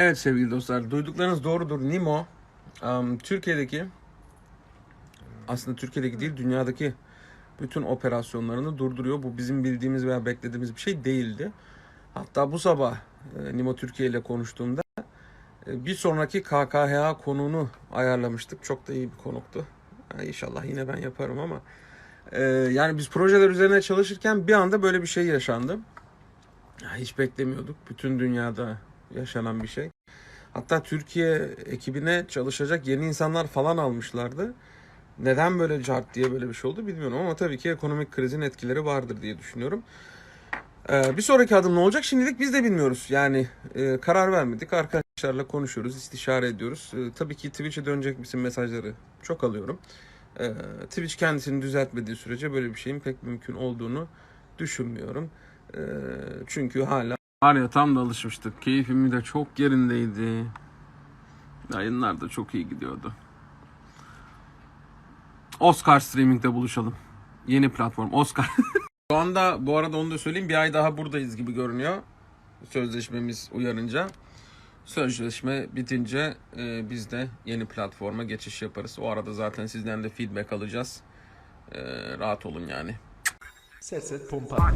Evet sevgili dostlar, duyduklarınız doğrudur. Nimo, um, Türkiye'deki, aslında Türkiye'deki değil, dünyadaki bütün operasyonlarını durduruyor. Bu bizim bildiğimiz veya beklediğimiz bir şey değildi. Hatta bu sabah e, Nimo Türkiye ile konuştuğumda e, bir sonraki KKHA konuğunu ayarlamıştık. Çok da iyi bir konuktu. Ha, İnşallah yine ben yaparım ama e, yani biz projeler üzerine çalışırken bir anda böyle bir şey yaşandı. Ya Hiç beklemiyorduk. Bütün dünyada yaşanan bir şey. Hatta Türkiye ekibine çalışacak yeni insanlar falan almışlardı. Neden böyle cart diye böyle bir şey oldu bilmiyorum ama tabii ki ekonomik krizin etkileri vardır diye düşünüyorum. Ee, bir sonraki adım ne olacak şimdilik biz de bilmiyoruz. Yani e, karar vermedik. Arkadaşlarla konuşuyoruz, istişare ediyoruz. Ee, tabii ki Twitch'e dönecek misin mesajları çok alıyorum. Ee, Twitch kendisini düzeltmediği sürece böyle bir şeyin pek mümkün olduğunu düşünmüyorum. Ee, çünkü hala Var ya tam da alışmıştık. Keyfimi de çok yerindeydi. Yayınlar da çok iyi gidiyordu. Oscar Streaming'de buluşalım. Yeni platform Oscar. Şu anda bu arada onu da söyleyeyim bir ay daha buradayız gibi görünüyor. Sözleşmemiz uyarınca. Sözleşme bitince e, biz de yeni platforma geçiş yaparız. O arada zaten sizden de feedback alacağız. E, rahat olun yani. Set set pompa. Pompa.